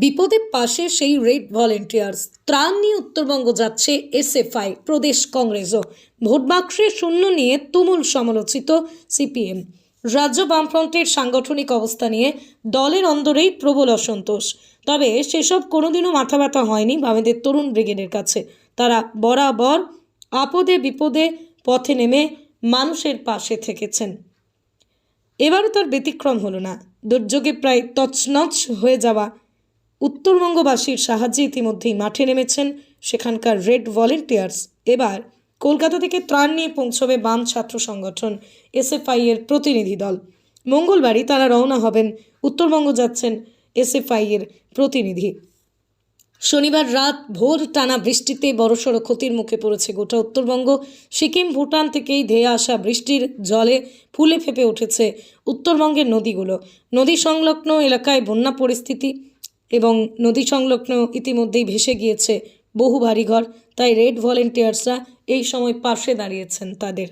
বিপদে পাশে সেই রেড ভলেন্টিয়ার্স। ত্রাণ নিয়ে উত্তরবঙ্গ যাচ্ছে এসএফআই, প্রদেশ কংগ্রেসও। ভোট বাক্সে শূন্য নিয়ে তুমুল সমালোচিত সিপিএম। রাজ্য বামফ্রন্টের সাংগঠনিক অবস্থা নিয়ে দলের অন্দরেই প্রবল অসন্তোষ। তবে সেসব কোনোদিনও মাথা ব্যথা হয়নি বামেদের তরুণ ব্রিগেডের কাছে। তারা বরাবর আপদে বিপদে পথে নেমে মানুষের পাশে থেকেছেন। এবারও তার ব্যতিক্রম হলো না। দুর্যোগে প্রায় তছনছ হয়ে যাওয়া উত্তরবঙ্গবাসীর সাহায্যে ইতিমধ্যেই মাঠে নেমেছেন সেখানকার রেড ভলেন্টিয়ার্স। এবার কলকাতা থেকে ত্রাণ নিয়ে পৌঁছবে বাম ছাত্র সংগঠন, এসএফআই এর প্রতিনিধি দল। মঙ্গলবারই তারা রওনা হবেন, উত্তরবঙ্গ যাচ্ছেন এসএফআই এর প্রতিনিধি। শনিবার রাত ভোর টানা বৃষ্টিতে বড়সড় ক্ষতির মুখে পড়েছে গোটা উত্তরবঙ্গ। সিকিম, ভুটান থেকেই ধেয়ে আসা বৃষ্টির জলে ফুলে ফেপে উঠেছে উত্তরবঙ্গের নদীগুলো। নদী সংলগ্ন এলাকায় বন্যা পরিস্থিতি এবং নদী সংলগ্ন ইতিমধ্যেই ভেসে গিয়েছে বহু বাড়িঘর, তাই রেড ভলেন্টিয়ার্সরা এই সময় পাশে দাঁড়িয়েছেন তাদের।